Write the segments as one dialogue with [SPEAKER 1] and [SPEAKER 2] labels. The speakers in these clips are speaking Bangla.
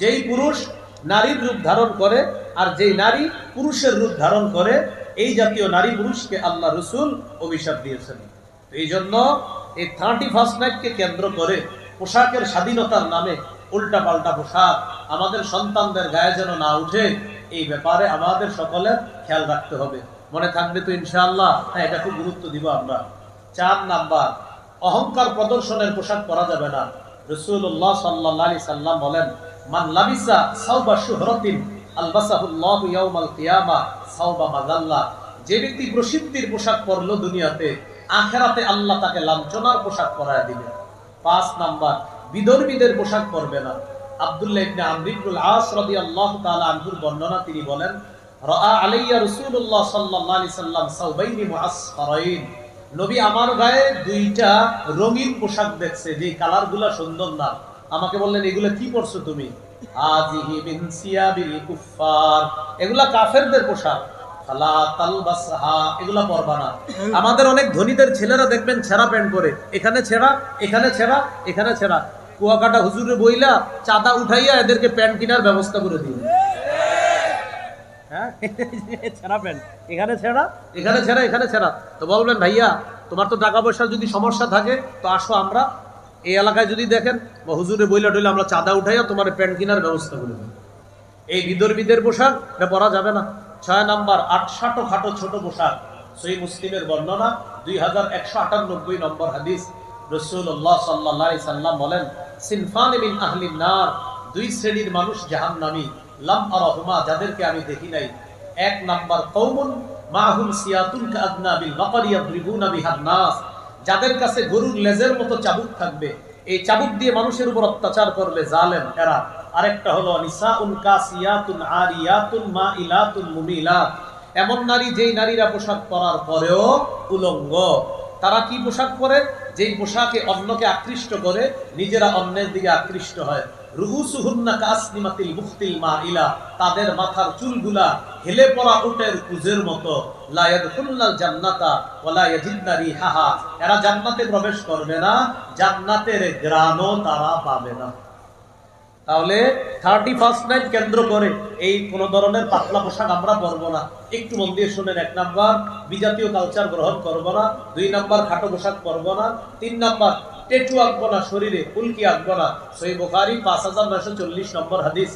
[SPEAKER 1] যেই পুরুষ নারীর রূপ ধারণ করে আর যেই নারী পুরুষের রূপ ধারণ করে, এই জাতীয় নারী পুরুষকে আল্লাহ রসুল অভিশাপ দিয়েছেন। এই জন্য এই থার্টি ফার্স্ট নাইটকে কেন্দ্র করে পোশাকের স্বাধীনতার নামে উল্টা পাল্টা পোশাক আমাদের সন্তানদের গায়ে যেন না উঠে, এই ব্যাপারে আমাদের সকলের খেয়াল রাখতে হবে। মনে থাকবে তো ইনশাআল্লাহ হ্যাঁ এটা খুব গুরুত্ব দিব আমরা। চার নাম্বার, অহংকার প্রদর্শনের পোশাক পরা যাবে না। রসুল্লাহ সাল্লাহ সাল্লাম বলেন মান লাবিসা শুহরতিন, আলবাসাহুল্লাহু ইয়াউমাল কিয়ামা মাযাল্লা যে ব্যক্তি প্রসিদ্ধির পোশাক পরলো দুনিয়াতে, আখেরাতে আল্লাহ তাকে লাঞ্ছনার পোশাক পরায় দিবেন। পাঁচ নাম্বার, বিধর্মীদের পোশাক পরবে না। আব্দুল্লাহ ইবনে আস রাদিয়াল্লাহু তাআলা আনহুর বর্ণনা তিনি বলেন, রাআ আলাইয়া রাসূলুল্লাহ সাল্লাল্লাহু আলাইহি সাল্লাম নবী আমার গায়ে দুইটা রঙিন পোশাক দেখছে, যে কালারগুলো সুন্দর না। আমাকে বললেন, এগুলো কি পরছো তুমি? এগুলা কাফেরদের পোশাক। আমাদের অনেক ধনীদের ছেলেরা দেখবেন ছেঁড়া প্যান্ট এখানে ছেঁড়া এখানে ছেঁড়া এখানে ছেঁড়া। কুয়াকাটা হুজুরে বইলা চাঁদা উঠাইয়া এদেরকে প্যান্ট কেনার ব্যবস্থা করে দিন হ্যাঁ? ছেঁড়া প্যান্ট। এখানে ছেঁড়া এখানে ছেঁড়া এখানে ছেঁড়া। তো বলবেন, ভাইয়া, তোমার তো টাকা পয়সার যদি সমস্যা থাকে, তো আসো আমরা এই এলাকায় যদি দেখেন, বা হুজুরে বইলা টইলে আমরা চাঁদা উঠাইয়া তোমার প্যান্ট কেনার ব্যবস্থা করে দেবো। এই বিদর্মীদের পোশাক, এটা পরা যাবে না। ছয় নাম্বার, আটশাটো খাটো ছোট পোশাক। সই মুসলিমের বর্ণনা, দুই হাজার একশো আটানব্বই নম্বর হাদিস। রসুল্লাহ সাল্লাহ সাল্লাম বলেন, সিনফান মিন আহলিন নার, দুই শ্রেণির মানুষ জাহান্নামী। লাম আরহুমা, যাদেরকে আমি দেখি নাই। এক নাম্বার কৌমুন মাহুম সিয়াতুন কাদনা বিল বাকারিয়া বিহান নাস। যাদের কাছে গরুর লেজের মতো চাবুক থাকবে, এই চাবুক দিয়ে মানুষের উপর অত্যাচার করবে জালেম, এরা। আরেকটা হলো এমন নারী যেই নারীরা পোশাক পরার পরেও উলঙ্গ। তারা কি পোশাক পরে? যেই পোশাকে অন্যকে আকৃষ্ট করে, নিজেরা অন্যের দিকে আকৃষ্ট হয়। তাদের মাথার চুলগুলা হেলে পড়া উটের কুজের মতো। প্রবেশ করবে না, জান্নাতের গ্রানও তারা পাবে না। তাহলে থার্টি ফার্স্ট নাইট কেন্দ্র করে এই কোন ধরনের পাতলা পোশাক আমরা পরবো না। একটু মন দিয়ে শুনেন, এক নাম্বার, বিজাতীয় কালচার গ্রহণ করব না, দুই নাম্বার, খাটো পোশাক পরবো না, তিন নাম্বার টেটু আঁকবো না, শরীরে উল্কি আঁকবো না। সই বোখারি পাঁচ হাজার নয়শো চল্লিশ নম্বর হাদিস।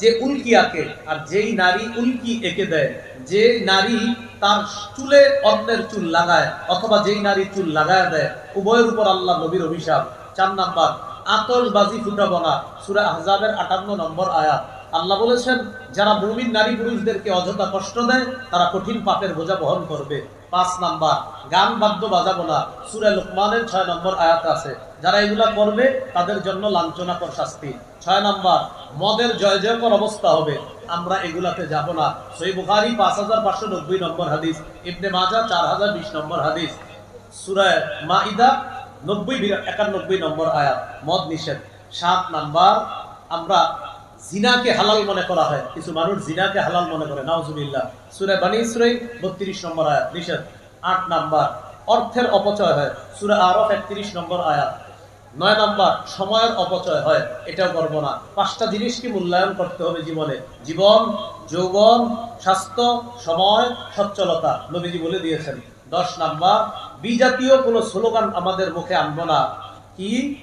[SPEAKER 1] যে উল্কি আর যেই নারী উল্কি দেয়। যে নারী তার চুলে অন্যের চুল লাগায় অথবা যেই নারী চুল লাগায় দেয়, উভয়ের উপর আল্লাহ নবীর অভিশাপ। চার নাম্বার আতশবাজি ফুটাবো না সুরা আহজাবের আটান্ন নম্বর আয়াত। আল্লাহ বলেছেন, যারা মুমিন নারী পুরুষদেরকে অযথা কষ্ট দেয়, তারা কঠিন পাপের বোঝা বহন করবে। পাঁচ নাম্বার। গান বাদ্য বাজাবো না। সুরে লোকমানের ছয় নম্বর আয়াত আছে। যারা এগুলা করবে, তাদের জন্য লাঞ্ছনাকর শাস্তি। ছয় নাম্বার, মদের জয় জয়কর অবস্থা হবে। আমরা এগুলাতে যাব না। সই বুখারি পাঁচ হাজার পাঁচশো নব্বই নম্বর হাদিস, ইবনে মাজা চার হাজার বিশ নম্বর হাদিস। সুরায় মাইদা নব্বই, একানব্বই নম্বর আয়াত। মদ নিষেধ। সাত নাম্বার, আমরা জিনাকে হালাল মনে করা হয়। কিছু মানুষ জিনাকে হালাল মনে করে। নাউজুবিল্লাহ। সুরে বানি ইসরাইল বত্রিশ নম্বর আয়াত। নিষেধ। আট নাম্বার। অর্থের অপচয় হয়। সুরে আরফ, একত্রিশ নম্বর আয়াত। নয় নাম্বার। সময়ের অপচয় হয়। এটাও করব না। পাঁচটা জিনিসকে মূল্যায়ন করতে হবে জীবনে। জীবন, যৌবন, স্বাস্থ্য, সময়, সচ্ছলতা। নবীজি বলে দিয়েছেন। দশ নাম্বার। বিজাতীয় কোনো স্লোগান আমাদের মুখে আনব না। কি?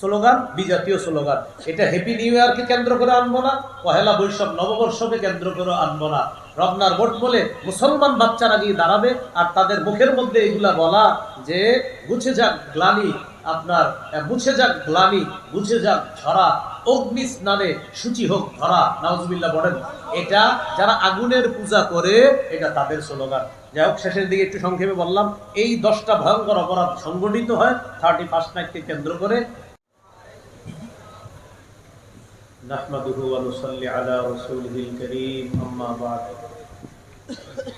[SPEAKER 1] স্লোগান, বিজাতীয় স্লোগান। এটা হ্যাপি নিউ ইয়ারকে কেন্দ্র করে আনব না, পহেলা বৈশাখ নববর্ষকে কেন্দ্র করে আনব না। রবনার ভোট বলে মুসলমান বাচ্চারা গিয়ে দাঁড়াবে আর তাদের মুখের মধ্যে এগুলা বলা যে গুছে যাক গ্লানি আপনার মুছে যাক গ্লানি মুছে যাক ঝরা অগ্নি স্নানে সূচি হোক ধরা, নাউজুবিল্লাহ বলেন। এটা যারা আগুনের পূজা করে, এটা তাদের স্লোগান। যাই হোক, শেষের দিকে একটু সংক্ষেপে বললাম, এই দশটা ভয়ঙ্কর অপরাধ সংগঠিত হয় থার্টি ফার্স্ট নাইটকে কেন্দ্র করে نحمده ونصلي على رسوله الكريم أما بعد.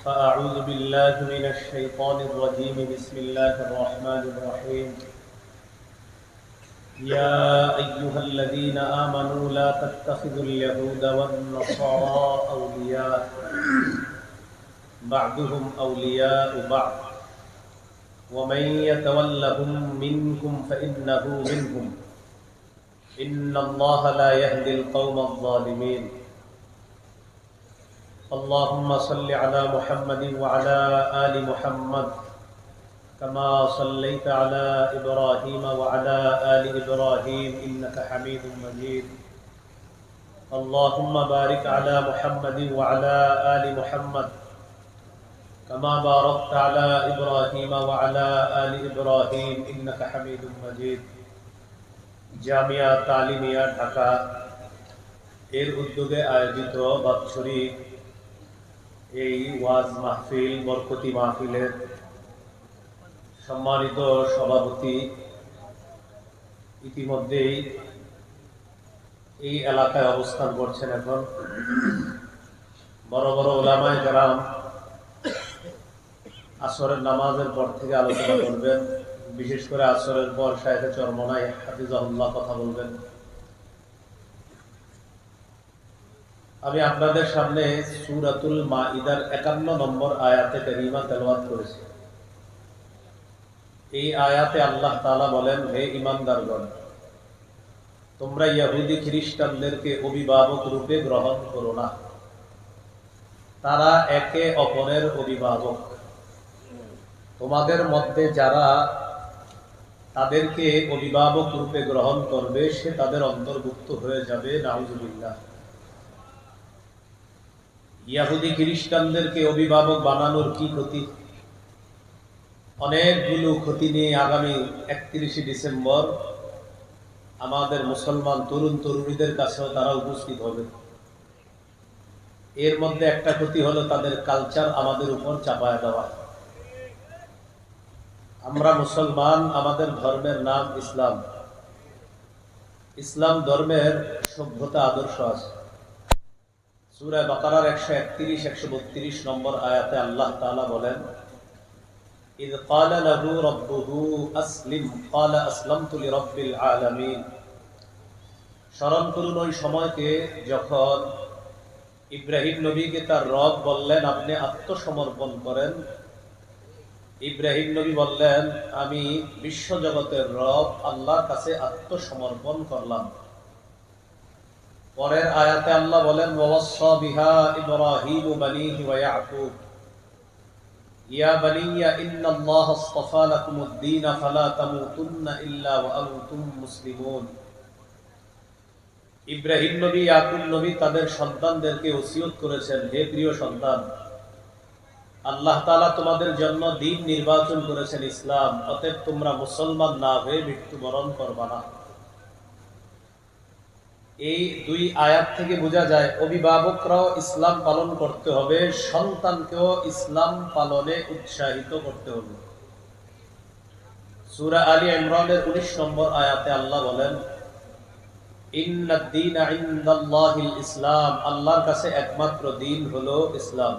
[SPEAKER 1] فأعوذ بالله من الشيطان الرجيم. بسم الله الرحمن الرحيم. يا أيها الذين آمنوا لا تتخذوا اليهود والنصارى أولياء. بعضهم أولياء بعض. ومن يتولهم منكم فإنه منهم. إن الله لا يهدي القوم الظالمين. اللهم صل على محمد وعلى آل محمد كما صليت على إبراهيم وعلى آل إبراهيم إنك حميد مجيد. اللهم بارك على محمد وعلى آل محمد كما باركت على إبراهيم وعلى آل إبراهيم إنك حميد مجيد. জামিয়া তালিমিয়া ঢাকা। এর উদ্যোগে আয়োজিত বাৎসরিক এই ওয়াজ মাহফিল, বরকতি মাহফিলের সম্মানিত সভাপতি ইতিমধ্যেই এই এলাকায় অবস্থান করছেন এখন। বড় বড় ওলামায় যারা আসরের নামাজের পর থেকে আলোচনা করবেন। বিশেষ করে আসরের পর শাহেখে চরমনায় হাফিজাহুল্লাহ কথা বলবেন। আমি আপনাদের সামনে সুরাতুল মাইদার একান্ন নম্বর আয়াতে কারিমা তেলাওয়াত করেছি। এই আয়াতে আল্লাহ তাআলা বলেন, হে ইমানদারগণ তোমরা ইহুদি খ্রিস্টানদেরকে অভিভাবক রূপে গ্রহণ করো না। তারা একে অপরের অভিভাবক। তোমাদের মধ্যে যারা তাদেরকে অভিভাবক রূপে গ্রহণ করবে, সে তাদের অন্তর্ভুক্ত হয়ে যাবে, নাউজুবিল্লাহ। ইয়াহুদি খ্রিস্টানদেরকে অভিভাবক বানানোর কি ক্ষতি? অনেকগুলো ক্ষতি নিয়ে আগামী একত্রিশে ডিসেম্বর আমাদের মুসলমান তরুণ তরুণীদের কাছেও তারা উপস্থিত হবে। এর মধ্যে একটা ক্ষতি হলো তাদের কালচার আমাদের উপর চাপায় দেওয়া। আমরা মুসলমান আমাদের ধর্মের নাম ইসলাম ইসলাম ধর্মের সভ্যতা আদর্শ আছে সুরায় বাকারার একশো একত্রিশ একশো বত্রিশ নম্বর আয়াতে আল্লাহ তাআলা বলেন إذ قال له ربه أسلم قال أسلمت لرب العالمين স্মরণ করুন ওই সময়কে যখন ইব্রাহিম নবীকে তার রব বললেন আপনি আত্মসমর্পণ করেন ইব্রাহিম নবী বললেন, আমি বিশ্ব জগতের রব, আল্লাহর কাছে আত্মসমর্পণ করলাম। পরের আয়াতে আল্লাহ বলেন ইব্রাহিম নবী, ইয়াকুব নবী তাদের সন্তানদেরকে ওসিয়ত করেছেন, হে প্রিয় সন্তান আল্লাহ তাআলা তোমাদের জন্য দিন নির্বাচন করেছেন ইসলাম। অতএব তোমরা মুসলমান না হয়ে মৃত্যুবরণ করবা না। এই দুই আয়াত থেকে বোঝা যায়, অভিভাবকরাও ইসলাম পালন করতে হবে, সন্তানকেও ইসলাম পালনে উৎসাহিত করতে হবে। সূরা আলী ইমরানের 19 নম্বর আয়াতে আল্লাহ বলেন ইসলাম। আল্লাহর কাছে একমাত্র দিন হলো ইসলাম।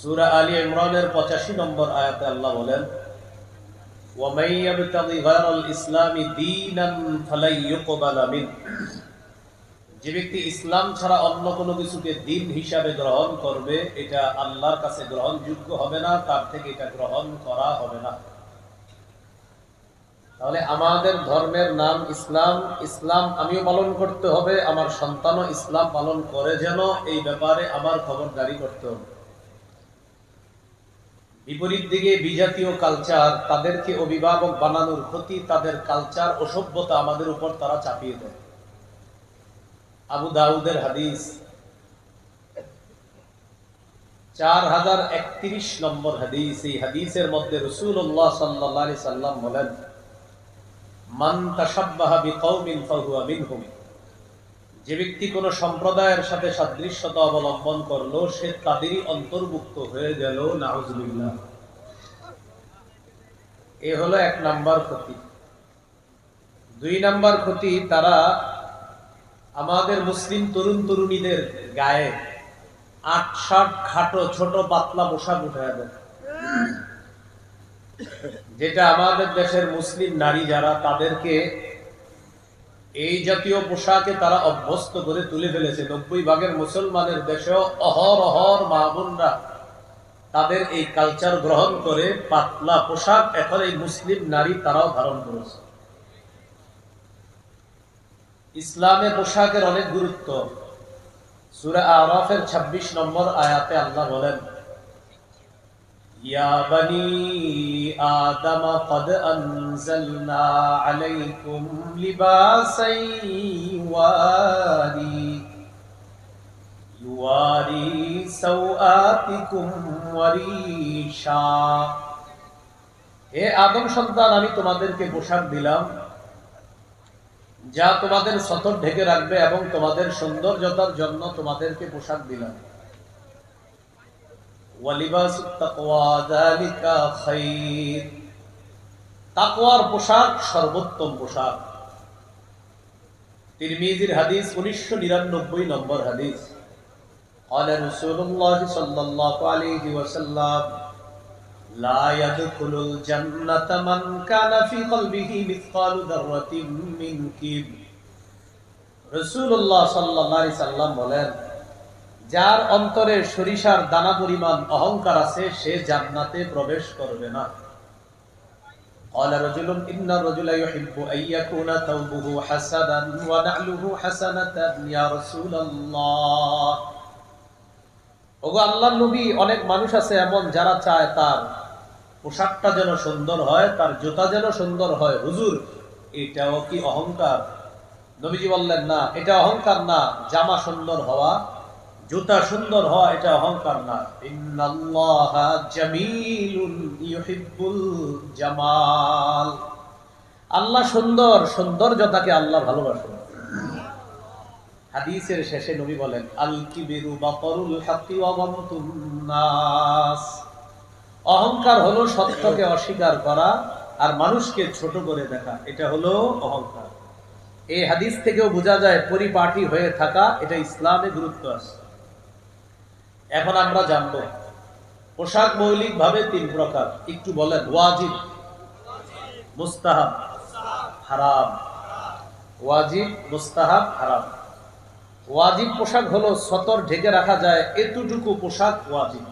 [SPEAKER 1] সূরা আলী ইমরানের 85 নম্বর আয়াতে আল্লাহ বলেন ومن يبتغي غير الاسلام دينا فلن يقبل منه যে ব্যক্তি ইসলাম ছাড়া অন্য কোনো কিছুকে দিন হিসাবে গ্রহণ করবে এটা আল্লাহর কাছে গ্রহণযোগ্য হবে না তার থেকে এটা গ্রহণ করা হবে না তাহলে আমাদের ধর্মের নাম ইসলাম ইসলাম আমিও পালন করতে হবে আমার সন্তানও ইসলাম পালন করে যেন এই ব্যাপারে আমার খবরদারি করতে হবে বিপরীত দিকে বিজাতীয় কালচার তাদেরকে অভিভাবক বানানোর ক্ষতি তাদের কালচার ও সভ্যতা আমাদের উপর তারা চাপিয়ে দেয়। আবু দাউদের হাদিস চার হাজার একত্রিশ নম্বর হাদিস। এই হাদিসের মধ্যে রসুল্লাহ সাল্লাহ সাল্লাম বলেন, মান তাসাব্বাহা বিকৌমিন ফাহুয়া মিনহুম। যে ব্যক্তি কোন সম্প্রদায়ের সাথে সাদৃশ্যতা অবলম্বন করল, সে তাদেরই অন্তর্ভুক্ত হয়ে গেল, নাউজুবিল্লাহ। এ হলো এক নাম্বার ক্ষতি। দুই নাম্বার ক্ষতি, তারা আমাদের মুসলিম তরুণ তরুণীদের গায়ে আট ষাট খাটো ছোট পাতলা পোশাক উঠে দেয়। যেটা আমাদের দেশের মুসলিম নারী যারা, তাদেরকে এই জাতীয় পোশাকে তারা অভ্যস্ত করে তুলে ফেলেছে। নব্বই ভাগের মুসলমানের দেশেও অহর অহর মাহবুনরা তাদের এই কালচার গ্রহণ করে পাতলা পোশাক এখন এই মুসলিম নারী তারাও ধারণ করেছে। ইসলামে পোশাকের অনেক গুরুত্ব। সুরা আরফের ২৬ নম্বর আয়াতে আল্লাহ বলেন ইয়া বানি আদম قد أنزلنا عليكم لباسا يواري يواري سوآتكم وريشا হে আদম সন্তান আমি তোমাদেরকে পোশাক দিলাম যা তোমাদের সতর ঢেকে রাখবে এবং তোমাদের সৌন্দর্যতার জন্য তোমাদেরকে পোশাক দিলাম তাকওয়ার পোশাক সর্বোত্তম পোশাক তিরমিজির হাদিস উনিশশো নিরানব্বই নম্বর হাদিস قال رسول الله صلى الله عليه وسلم لا يدخل الجنة من كان في قلبه مثقال ذرة من كبر রসুল্লাহ সাল্লাহ সাল্লাম বলেন যার অন্তরে সরিষার দানা পরিমাণ অহংকার আছে সে জান্নাতে প্রবেশ করবে না قال رجل إن الرجل يحب أن يكون ثوبه حسنا ونعله حسنة يا رسول الله ওগো আল্লাহ নবী অনেক মানুষ আছে এমন যারা চায় তার পোশাকটা যেন সুন্দর হয় তার জুতা যেন সুন্দর হয় হুজুর এটাও কি অহংকার নবীজি বললেন না এটা অহংকার না জামা সুন্দর হওয়া জুতা সুন্দর হওয়া এটা অহংকার না। জামাল। আল্লাহ সুন্দর, সৌন্দর্যতাকে আল্লাহ ভালোবাসেন। হাদিসের শেষে নবী বলেন আল কিবিরু ওয়া গামতুন নাস। অহংকার হলো সত্যকে অস্বীকার করা আর মানুষকে ছোট করে দেখা, এটা হলো অহংকার। এই হাদিস থেকেও বোঝা যায়, পরিপাটি হয়ে থাকা, এটা ইসলামে গুরুত্ব আছে। এখন আমরা জানব। পোশাক মৌলিক ভাবে তিন প্রকার। একটু বলেন, ওয়াজিব, মুস্তাহাব, হারাম। ওয়াজিব, মুস্তাহাব, হারাম। ওয়াজিব পোশাক হলো সতর ঢেকে রাখা যায়, এতটুকু পোশাক ওয়াজিব।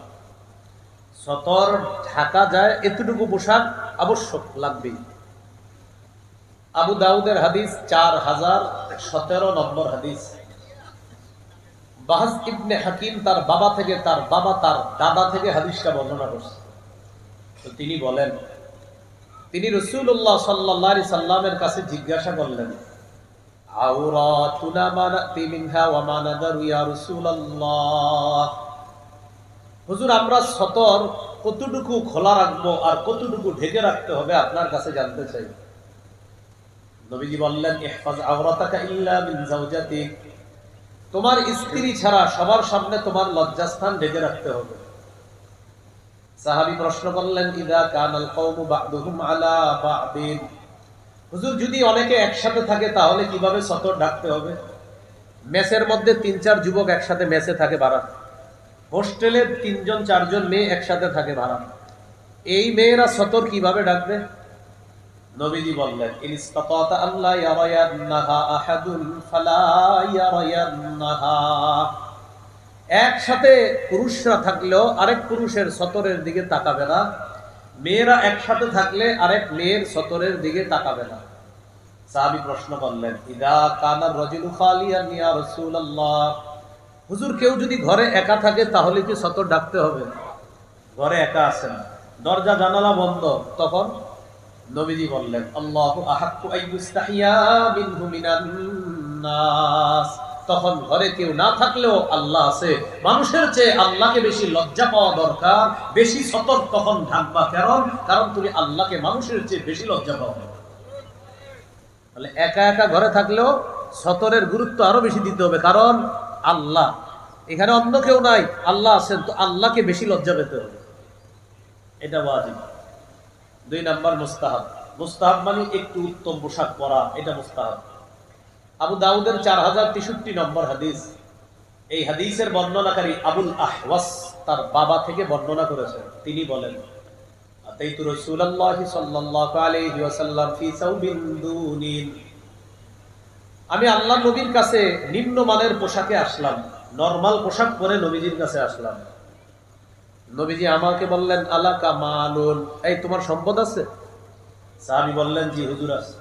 [SPEAKER 1] সতর ঢাকা যায়, এতটুকু পোশাক আবশ্যক, লাগবেই। আবু দাউদের হাদিস চার হাজার সতেরো নম্বর হাদিস। বাহাজ ইবনে হাকিম তার বাবা থেকে, তার বাবা তার দাদা থেকে হাদিসটা বর্ণনা করছে। তো তিনি বলেন, তিনি রসুল্লাহ সাল্লাহ সাল্লামের কাছে জিজ্ঞাসা করলেন আপনার তোমার স্ত্রী ছাড়া সবার সামনে তোমার লজ্জাস্থান ঢেকে রাখতে হবে। সাহাবী প্রশ্ন করলেন, ইদা কানাল হুজুর, যদি অনেকে একসাথে থাকে, তাহলে কীভাবে সতর ঢাকতে হবে? মেসের মধ্যে তিন চার যুবক একসাথে মেসে থাকে ভাড়া হোস্টেলে তিনজন, চারজন মেয়ে একসাথে থাকে ভাড়া এই মেয়েরা সতর কীভাবে ডাকবে? নবীজি বললেন ফালা একসাথে পুরুষরা থাকলেও আরেক পুরুষের সতরের দিকে তাকাবে না। মেয়েরা একসাথে থাকলে আরেক মেয়ের সতরের দিকে তাকাবে না। সাহাবী প্রশ্ন করলেন, ইদা কানার রাজুলু খালিয়ান ইয়া রাসূলুল্লাহ? হুজুর, কেউ যদি ঘরে একা থাকে তাহলে কি সতর ডাকতে হবে? ঘরে একা আছেন দরজা জানালা বন্ধ, তখন নবীজি বললেন তখন ঘরে কেউ না থাকলেও আল্লাহ আছে। মানুষের চেয়ে আল্লাহকে বেশি লজ্জা পাওয়া দরকার, বেশি সতর্ক তখন ঢাকবা কারণ কারণ তুমি আল্লাহকে মানুষের চেয়ে বেশি লজ্জা পাওয়া তাহলে একা একা ঘরে থাকলেও সতরের গুরুত্ব আরও বেশি দিতে হবে, কারণ আল্লাহ, এখানে অন্য কেউ নাই, আল্লাহ আছেন, তো আল্লাহকে বেশি লজ্জা পেতে হবে। এটা ওয়াজিব। দুই নাম্বার মুস্তাহাব। মুস্তাহাব মানে একটু উত্তম পোশাক পরা, এটা মুস্তাহাব। আবু দাউদের চার হাজার তেষট্টি নম্বর হাদিস। এই হাদিসের বর্ণনাকারী আবুল আহওয়াস তার বাবা থেকে বর্ণনা করেছেন। তিনি বলেন আমি আল্লাহ নবীর কাছে নিম্নমানের পোশাকে আসলাম, নরমাল পোশাক পরে নবীজির কাছে আসলাম। নবীজি আমাকে বললেন আলাকা মালুন। এই তোমার সম্পদ আছে? সাহাবি বললেন জি হুজুর আছে।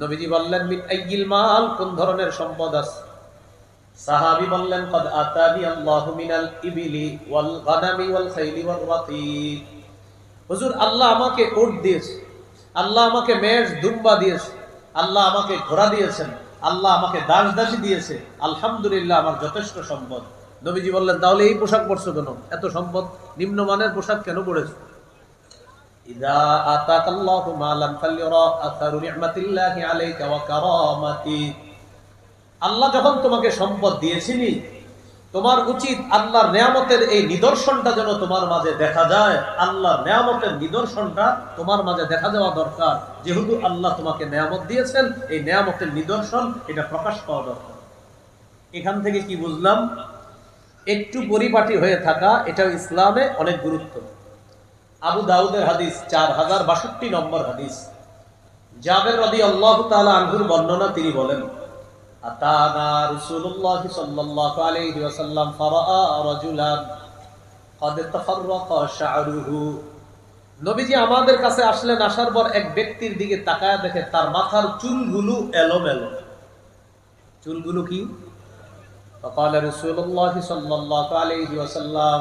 [SPEAKER 1] নবীজি বললেন মিন আইয়িল মাল? কোন ধরনের সম্পদ আছে? সাহাবি বললেন কদ আতানি আল্লাহু মিনাল ইবিলি ওয়াল গানামি ওয়াল খাইলি ওয়াল রাতিক হুজুর আল্লাহ আমাকে উট দিয়েছে আল্লাহ আমাকে মেষ দুম্বা দিয়েছে আল্লাহ আমাকে ঘোড়া দিয়েছেন আল্লাহ আমাকে দাস দাসী দিয়েছে। আলহামদুলিল্লাহ আমার যথেষ্ট সম্পদ। নবীজি বললেন, তাহলে এই পোশাক পরছো কেন? এত সম্পদ, নিম্নমানের পোশাক কেন কারামাতি। আল্লাহ যখন তোমাকে সম্পদ তোমার উচিত আল্লাহর নেয়ামতের এই নিদর্শনটা যেন তোমার মাঝে দেখা যায়। আল্লাহর নেয়ামতের নিদর্শনটা তোমার মাঝে দেখা যাওয়া দরকার। যেহেতু আল্লাহ তোমাকে নেয়ামত দিয়েছেন, এই নেয়ামতের নিদর্শন এটা প্রকাশ পাওয়া দরকার। এখান থেকে কি বুঝলাম? একটু পরিপাটি হয়ে থাকা এটা ইসলামে অনেক গুরুত্ব আবু দাউদের হাদিস চার হাজার বাষট্টি নম্বর হাদিস জাবের রদি আল্লাহ তালা আনহুর বর্ণনা তিনি বলেন أتانا رسول الله صلى الله عليه وسلم فرأى رجلا قد تفرق شعره নবীজি আমাদের কাছে আসলেন আসার পর এক ব্যক্তির দিকে তাকায় দেখে তার মাথার চুলগুলো এলোমেলো চুলগুলো কি فقال رسول الله صلى الله عليه وسلم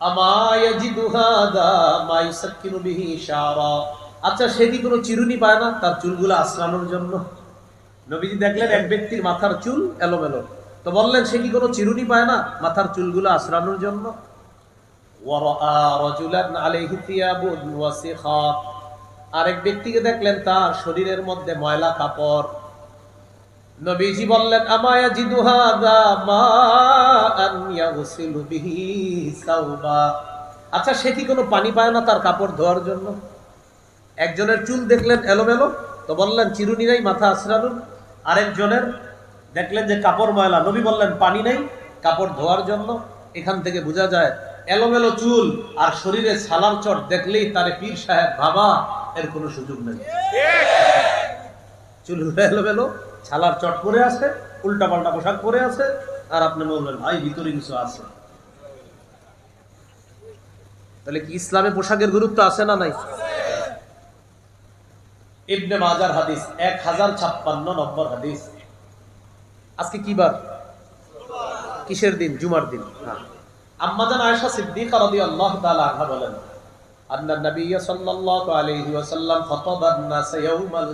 [SPEAKER 1] أما يجد هذا ما يسكن به شعرا আচ্ছা সে কি কোনো চিরুনি পায় না তার চুলগুলো আশ্রানোর জন্য নবীজি দেখলেন এক ব্যক্তির মাথার চুল এলোমেলো তো বললেন সে কি কোনো চিরুনি পায় না মাথার চুলগুলো আশ্রানোর জন্য ওয়ারাআ রাজুলান আলাইহি থিয়াবুন ওয়াসিখা আরেক ব্যক্তিকে দেখলেন তার শরীরের মধ্যে ময়লা কাপড় নবীজি বললেন আমায়া মা বিহি আচ্ছা সে কি কোনো পানি পায় না তার কাপড় ধোয়ার জন্য? একজনের চুল দেখলেন এলোমেলো তো বললেন চিরুনি নাই মাথা আশ্রানুন আরেকজনের দেখলেন যে কাপড় ময়লা নবী বললেন পানি নেই কাপড় ধোয়ার জন্য। এখান থেকে বোঝা যায় এলোমেলো চুল আর শরীরে সালাম চট দেখলেই তারে পীর সাহেব বাবা এর কোনো সুযোগ নেই। চুল এলোমেলো ছালার চট পরে আছে উল্টা পাল্টা পোশাক পরে আছে, আর আপনি বলবেন ভাই ভিতরে কিছু আছে। তাহলে কি ইসলামে পোশাকের গুরুত্ব আছে না নাই? ইবনে মাজার হাদিস, এক হাজার ছাপ্পান্ন নম্বর হাদিস। আজকে কি বার? কিসের দিন? জুমার দিন। হ্যাঁ। আম্মাজান বলেন, আন্না নবী সাল্লাল্লাহু আলাইহি ওয়াসাল্লাম নাস ইয়াউমাল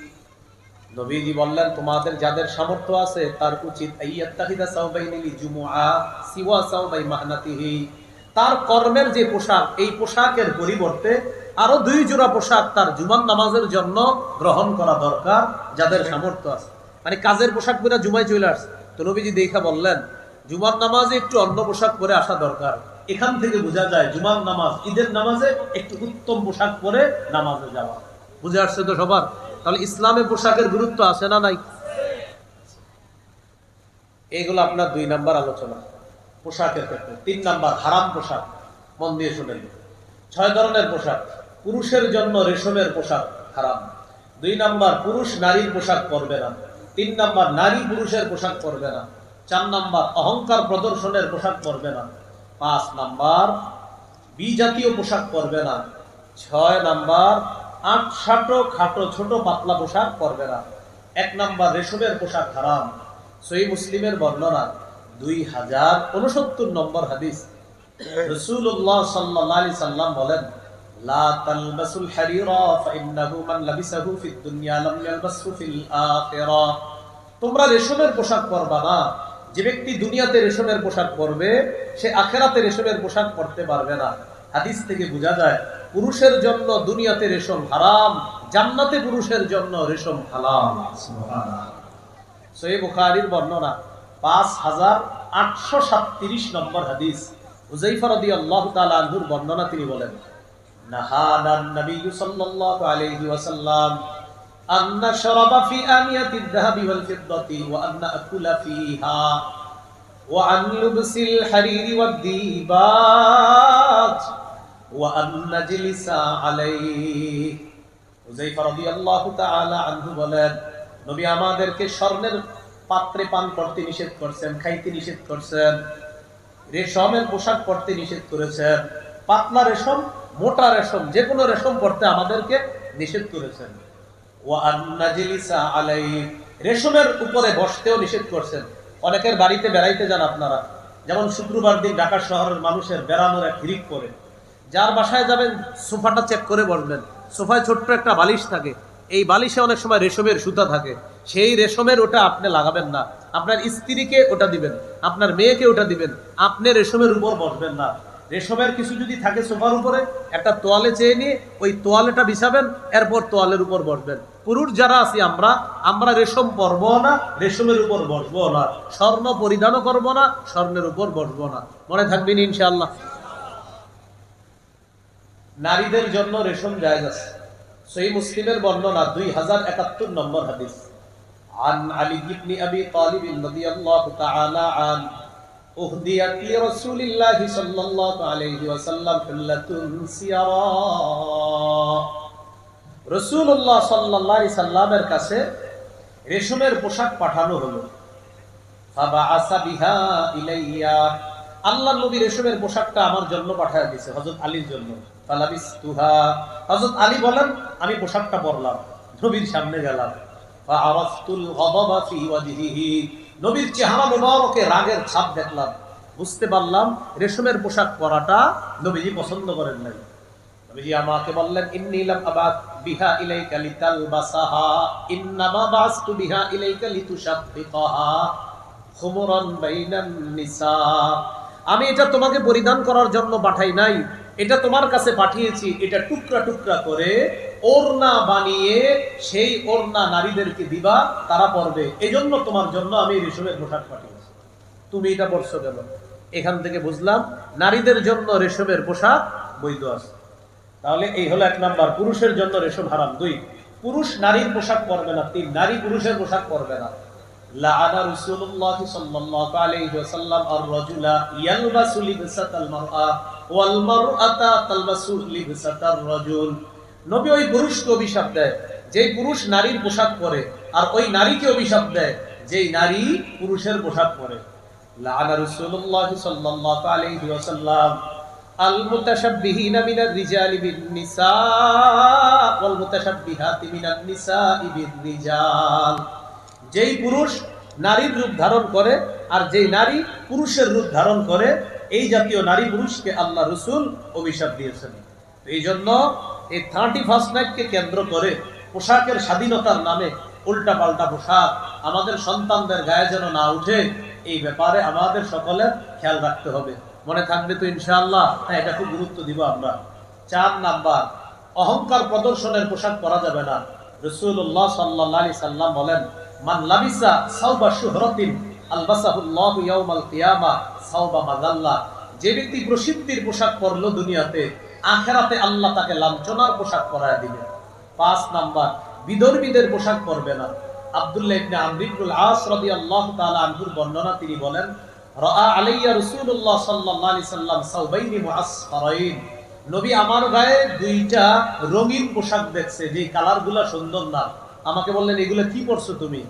[SPEAKER 1] নবীজি বললেন, তোমাদের যাদের সামর্থ্য আছে, তার উচিত তার কর্মের যে পোশাক, এই পোশাকের পরিবর্তে আরও দুই জোড়া পোশাক তার জুমান নামাজের জন্য গ্রহণ করা দরকার, যাদের সামর্থ্য আছে। মানে কাজের পোশাক পরে জুমায় চলে আসছে। তো নবীজি দেখা বললেন, জুমার নামাজে একটু অন্য পোশাক পরে আসা দরকার। এখান থেকে বোঝা যায়, জুমার নামাজ ঈদের নামাজে একটু উত্তম পোশাক পরে নামাজে যাওয়া। বুঝে আসছে তো সবার? তাহলে ইসলামে পোশাকের গুরুত্ব আছে না নাই? এইগুলো আপনার দুই নাম্বার আলোচনা, পোশাকের ক্ষেত্রে। তিন নাম্বার, হারাম পোশাক, মন দিয়ে শুনেন। ছয় ধরনের পোশাক, পুরুষের জন্য রেশমের পোশাক হারাম। দুই নাম্বার, পুরুষ নারীর পোশাক পরবে না। তিন নাম্বার, নারী পুরুষের পোশাক পরবে না। চার নাম্বার, অহংকার প্রদর্শনের পোশাক পরবে না। পাঁচ নাম্বার, বিজাতীয় পোশাক পরবে না। ছয় নাম্বার আট খাটো ছোট পাতলা পোশাক পরবে না। এক নাম্বার রেশমের পোশাক হারাম। সই মুসলিমের বর্ণনা, দুই হাজার উনসত্তর নম্বর হাদিস। রসুল্লাহ সাল্লাহ সাল্লাম বলেন তোমরা রেশমের পোশাক পরবা না। যে ব্যক্তি দুনিয়াতে রেশমের পোশাক পরবে, সে আখেরাতে রেশমের পোশাক পরতে পারবে না। হাদিস থেকে বোঝা যায় পুরুষের জন্য দুনিয়াতে রেশম হারাম জান্নাতে পুরুষের জন্য রেশম হালাল সহি বুখারীর বর্ণনা পাঁচ হাজার আটশো সাতত্রিশ নম্বর হাদিস হুজাইফা রাদিয়াল্লাহু তাআলা আনহুর বর্ণনা তিনি বলেন نهانا النبي صلى الله عليه وسلم أن نشرب في آنية الذهب والفضة وأن نأكل فيها وعن لبس الحرير والديباج বলেন, নবী আমাদেরকে স্বর্ণের পাত্রে পান করতে নিষেধ করছেন, খাইতে নিষেধ করছেন, রেশমের পোশাক পরতে নিষেধ করেছেন, পাতলা রেশম, মোটা রেশম যে কোনো রেশম পরতে আমাদেরকে নিষেধ করেছেন। রেশমের উপরে বসতেও নিষেধ করছেন। অনেকের বাড়িতে বেড়াইতে যান আপনারা। যেমন শুক্রবার দিন ঢাকা শহরের মানুষের বেড়ানোর এক হিরিক করে যার বাসায় যাবেন, সোফাটা চেক করে বসবেন। সোফায় ছোট্ট একটা বালিশ থাকে। এই বালিশে অনেক সময় রেশমের সুতা থাকে। সেই রেশমের ওটা আপনি লাগাবেন না। আপনার স্ত্রীকে ওটা দিবেন, আপনার মেয়েকে ওটা দিবেন। আপনি রেশমের উপর বসবেন না। রেশমের কিছু যদি থাকে সোফার উপরে, একটা তোয়ালে চেয়ে নিয়ে ওই তোয়ালেটা বিছাবেন, এরপর তোয়ালের উপর বসবেন। পুরুষ যারা আছি আমরা আমরা রেশম পরবো না, রেশমের উপর বসবো না। স্বর্ণ পরিধানও করব না, স্বর্ণের উপর বসবো না। মনে থাকবেন ইনশাআল্লাহ। নারীদের জন্য রেশম জায়েজ আছে সহি মুসলিমের বর্ণনা দুই হাজার একাত্তর নম্বর হাদিস عن علي بن ابي طالب رضي الله تعالى عنه اهديت لرسول الله صلى الله عليه وسلم حلة سيراء রসুল্লাহ সাল্লাহ সাল্লামের কাছে রেশমের পোশাক পাঠানো হলো ফাবাআসা বিহা ইলাইয়া আল্লাহ নবী রেশমের পোশাকটা আমার জন্য পাঠায় দিয়েছে হযরত আলীর জন্য ফালাবিসতুহা। হযরত আলী বলেন, আমি পোশাকটা পরলাম, নবীর সামনে গেলাম। ফাআরাফতুল গদাবা ফি ওয়াজহিহি। নবীর চেহারা মোবারকে রাগের ছাপ দেখলাম। বুঝতে পারলাম, রেশমের পোশাক পরাটা নবীজি পছন্দ করেন নাই। নবীজি আমাকে বললেন, ইন্নী আবাদ বিহা ইলাইকা লিতালবাসাহা, ইন্নামা বাসতু বিহা ইলাইকা লিতুশাব্বিকাহা খুমরান বাইনান নিসা। আমি এটা তোমাকে পরিধান করার জন্য পাঠাই নাই। এটা তোমার কাছে পাঠিয়েছি, এটা টুকরা টুকরা করে ওড়না বানিয়ে সেই ওড়না নারীদেরকে দিবা, তারা পরবে এজন্য তোমার জন্য আমি রেশমের পোশাক পাঠিয়েছি। তুমি এটা পরছো কেন? এখান থেকে বুঝলাম, নারীদের জন্য রেশমের পোশাক বৈধ আছে। তাহলে এই হলো এক নাম্বার, পুরুষের জন্য রেশম হারাম। দুই, পুরুষ নারীর পোশাক পরবে না। তিন, নারী পুরুষের পোশাক পরবে না। لعن رسول الله صلى الله عليه وسلم الرجل يلبس لبسة المرأة والمرأة تلبس لبسة الرجل নবী ওই পুরুষকে অভিশাপ দেয় যেই পুরুষ নারীর পোশাক পরে আর ওই নারীকে অভিশাপ দেয় যেই নারী পুরুষের পোশাক পরে لعن رسول الله صلى الله عليه وسلم المتشبهين من الرجال بالنساء والمتشبهات من النساء بالرجال যেই পুরুষ নারীর রূপ ধারণ করে আর যেই নারী পুরুষের রূপ ধারণ করে, এই জাতীয় নারী পুরুষকে আল্লাহ রসুল অভিশাপ দিয়েছেন। এই জন্য এই থার্টি ফার্স্ট নাইটকে কেন্দ্র করে পোশাকের স্বাধীনতার নামে উল্টা পাল্টা পোশাক আমাদের সন্তানদের গায়ে যেন না উঠে, এই ব্যাপারে আমাদের সকলের খেয়াল রাখতে হবে। মনে থাকবে তো ইনশাআল্লাহ হ্যাঁ এটা খুব গুরুত্ব দিব আমরা। চার নাম্বার, অহংকার প্রদর্শনের পোশাক পরা যাবে না। রসুল্লাহ সাল্লাহ সাল্লাম বলেন মান লাবিসা শুহরতিন, আলবাসাহুল্লাহু ইয়াউমাল কিয়ামা মাযাল্লা যে ব্যক্তি প্রসিদ্ধির পোশাক পরলো দুনিয়াতে, আখেরাতে আল্লাহ তাকে লাঞ্ছনার পোশাক পরায় দিবেন। পাঁচ নাম্বার, বিধর্মীদের পোশাক পরবে না। আব্দুল্লাহ ইবনে আস রাদিয়াল্লাহু তাআলা বর্ণনা তিনি বলেন, রাআ আলাইয়া রাসূলুল্লাহ সাল্লাল্লাহু আলাইহি সাল্লাম মুআসফারাইন নবী আমার গায়ে দুইটা রঙিন পোশাক দেখছে, যে কালারগুলা সুন্দর না। আমাকে বললেন এগুলা কি পরছো তুমি?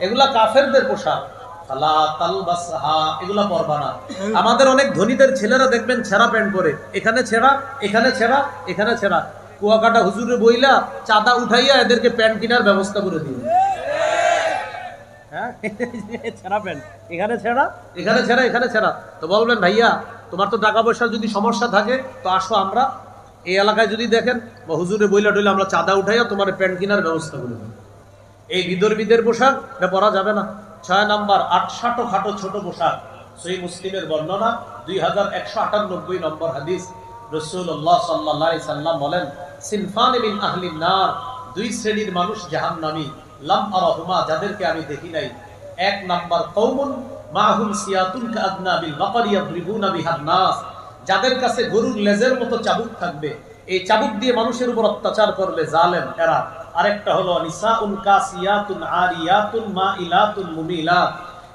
[SPEAKER 1] এগুলা কাফেরদের পোশাক। এগুলা পরবা না। আমাদের অনেক ধনীদের ছেলেরা দেখবেন ছেঁড়া প্যান্ট পরে। এখানে ছেঁড়া এখানে ছেঁড়া এখানে ছেঁড়া। কুয়াকাটা হুজুরে বইলা চাঁদা উঠাইয়া এদেরকে প্যান্ট কেনার ব্যবস্থা করে দিন হ্যাঁ? ছেঁড়া প্যান্ট। এখানে ছেঁড়া এখানে ছেঁড়া এখানে ছেঁড়া। তো বলবেন ভাইয়া তোমার তো টাকা পয়সার যদি সমস্যা থাকে তো আসো আমরা এই এলাকায় যদি দেখেন হুজুরে বইলা টইলে আমরা চাঁদা উঠাইয়া তোমার প্যান্ট কেনার ব্যবস্থা করে দেবো এই বিদর্মীদের পোশাক, এটা পরা যাবে না। ছয় নাম্বার, আটশাটো খাটো ছোট পোশাক। সই মুসলিমের বর্ণনা, দুই হাজার একশো আটানব্বই নম্বর হাদিস। রসুল্লাহ সাল্লাহ সাল্লাম বলেন, সিনফান বিন আহলিন নার, দুই শ্রেণির মানুষ জাহান নামি লাম আরহুমা, যাদেরকে আমি দেখি নাই। এক নাম্বার কৌমুন মাহুম সিয়াতুন কাদনা বিল বাকারিয়া বিহান নাস। যাদের কাছে গরুর লেজের মতো চাবুক থাকবে, এই চাবুক দিয়ে মানুষের উপর অত্যাচার করবে জালেন এরা আরেকটা হলো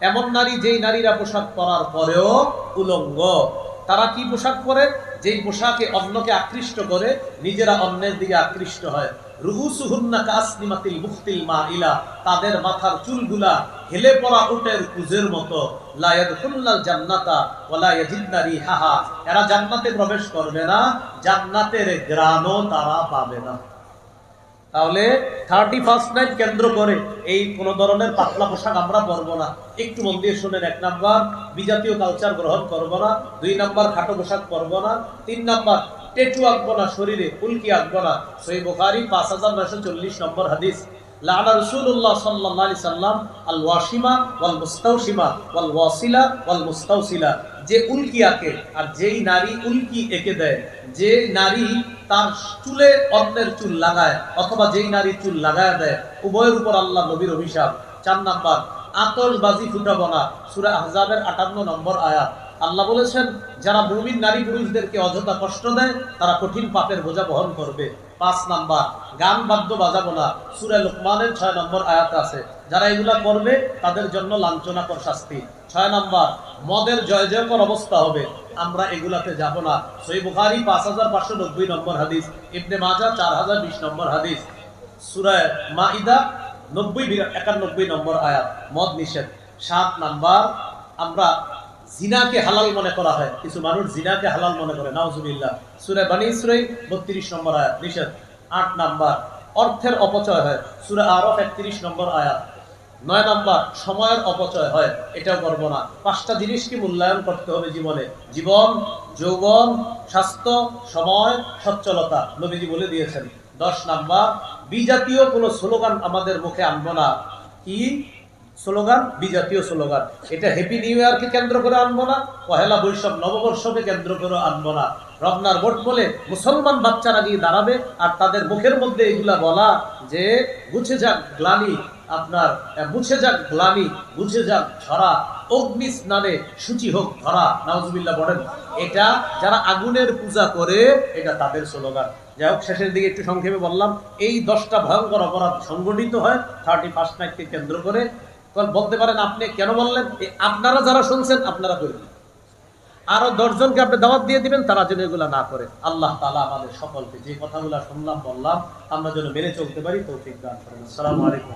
[SPEAKER 1] এমন নারী যেই নারীরা পোশাক পরার পরেও উলঙ্গ। তারা কি পোশাক পরে? যেই পোশাকে অন্যকে আকৃষ্ট করে, নিজেরা অন্যের দিকে আকৃষ্ট হয়। তাদের মাথার চুলগুলা হেলে পড়া মতো। জান্নাতা প্রবেশ করবে না, জান্নাতের গ্রামও তারা পাবে না। তাহলে থার্টি ফার্স্ট নাইট কেন্দ্র করে এই কোন ধরনের পাতলা পোশাক আমরা পরবো না। একটু মন দিয়ে শুনেন, এক নাম্বার, বিজাতীয় কালচার গ্রহণ করব না, দুই নাম্বার, খাটো পোশাক পরবো না, তিন নাম্বার টেটু আঁকবো না, শরীরে উল্কি আঁকবো না। সই বোখারি, পাঁচ হাজার নয়শো চল্লিশ নম্বর হাদিস। লানা রসুল্লাহ সাল্লাহ সাল্লাম আল ওয়াসিমা ওয়াল মুস্তাউসিমা ওয়াল ওয়াসিলা ওয়াল মুস্তাউসিলা যে উল্কি আঁকে, আর যেই নারী উল্কি এঁকে দেয়, যে নারী তার চুলে অন্যের চুল লাগায়, অথবা যেই নারী চুল লাগায় দেয়, উভয়ের উপর আল্লাহ নবীর অভিশাপ। চার নাম্বার আতশবাজি ফুটাবো না। সুরা আহজাবের আটান্ন নম্বর আয়াত। আল্লাহ বলেছেন, যারা মুমিন নারী পুরুষদেরকে অযথা কষ্ট দেয়, তারা কঠিন পাপের বোঝা বহন করবে। পাঁচ নাম্বার, গান বাদ্য বাজাবো না। সুরে লোকমানের ছয় নম্বর আয়াত আছে, যারা এগুলা করবে, তাদের জন্য লাঞ্ছনাকর শাস্তি। ছয় নাম্বার, মদের জয় জয়কর অবস্থা হবে। আমরা এগুলাতে যাব না। সই বুখারি পাঁচ হাজার পাঁচশো নব্বই নম্বর হাদিস, ইবনে মাজা চার হাজার বিশ নম্বর হাদিস। সুরায় মাইদা নব্বই একানব্বই নম্বর আয়াত, মদ নিষেধ। সাত নাম্বার, আমরা জিনাকে হালাল মনে করা হয়। কিছু মানুষ জিনাকে হালাল মনে করে, নাউজুবিল্লাহ। সুরে বানি সুরে বত্রিশ নম্বর আয়াত, নিষেধ। আট নাম্বার, অর্থের অপচয় হয়। সুরে আরফ একত্রিশ নম্বর আয়াত নয় নাম্বার, সময়ের অপচয় হয়, এটাও করব না। পাঁচটা জিনিসকে মূল্যায়ন করতে হবে জীবনে? জীবন, যৌবন, স্বাস্থ্য, সময়, সচ্ছলতা, নবীজি বলে দিয়েছেন। দশ নাম্বার, বিজাতীয় কোনো স্লোগান আমাদের মুখে আনব না। কি স্লোগান? বিজাতীয় স্লোগান। এটা হ্যাপি নিউ ইয়ারকে কেন্দ্র করে আনব না? পহেলা বৈশাখ, নববর্ষকে কেন্দ্র করে আনব না। রমনার ভোট বলে মুসলমান বাচ্চারা গিয়ে দাঁড়াবে আর তাদের মুখের মধ্যে এগুলা বলা যে, গুছে যাক, গ্লানি আপনার মুছে যাক গ্লানি মুছে যাক ধরা অগ্নি স্নানে সূচি হোক ধরা, নাউজুবিল্লাহ বলেন, এটা যারা আগুনের পূজা করে, এটা তাদের স্লোগান। যাই হোক, শেষের দিকে একটু সংক্ষেপে বললাম, এই দশটা ভয়ঙ্কর অপরাধ সংগঠিত হয় থার্টি ফার্স্ট নাইটকে কেন্দ্র করে। বলতে পারেন, আপনি কেন বললেন? আপনারা যারা শুনছেন, আপনারা করবেন আরও দশজনকে আপনি দাওয়াত দিয়ে দিবেন, তারা যেন এগুলা না করে। আল্লাহ তালা আমাদের সকলকে যে কথাগুলো শুনলাম, বললাম, আমরা যেন মেনে চলতে পারি, তৌফিক দান করেন। আসসালামু আলাইকুম।